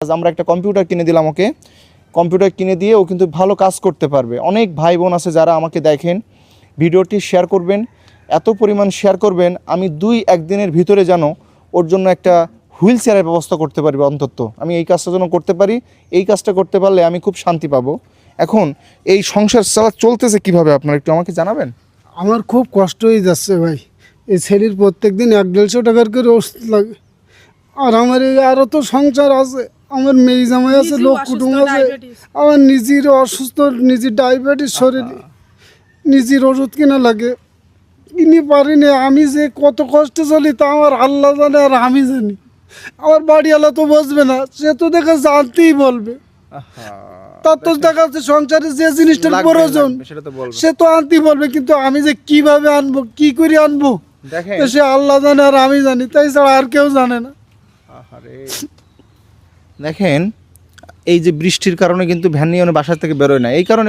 আজ আমরা একটা কম্পিউটার কিনে দিলাম, ওকে? কম্পিউটার কিনে দিয়ে ও কিন্তু ভালো কাজ করতে পারবে। অনেক ভাই বোন আছে যারা আমাকে দেখেন, ভিডিওটি শেয়ার করবেন, এত পরিমাণ শেয়ার করবেন, আমি দুই একদিনের ভিতরে যেন ওর জন্য একটা হুইল চেয়ারের ব্যবস্থা করতে পারবে অন্তত। আমি এই কাজটা যেন করতে পারি, এই কাজটা করতে পারলে আমি খুব শান্তি পাবো। এখন এই সংসার চালা চলতেছে কীভাবে আপনারা একটু আমাকে জানাবেন? আমার খুব কষ্ট হয়ে যাচ্ছে ভাই। এই ছেলের প্রত্যেক দিন এক দেড়শো টাকার করে ওষুধ লাগে। আর আমার এই আরও তো সংসার আছে। আমার মেয়ে জামাই আছে লোক কুটুম আছে। আমার নিজের অসুস্থ নিজের ডায়াবেটিস শরীরে নিজের ওষুধ কিনা লাগে। কিনে পারিনি আমি যে কত কষ্টে চলি তা আমার আল্লাহ জানে আর আমি জানি। আমার বাড়িওয়ালা তো বসবে না সে তো দেখে জানতেই বলবে। তার তো দেখা যাচ্ছে সংসারে যে জিনিসটার প্রয়োজন। সে তো আনতেই বলবে কিন্তু আমি যে কীভাবে আনব কি করে আনব? সে আল্লাহ জানে আর আমি জানি তাই ছাড়া আর কেউ জানে না। দেখেন এই যে বৃষ্টির কারণে কিন্তু ভ্যান নিয়ে বাসা থেকে বেরোয় না। এই কারণে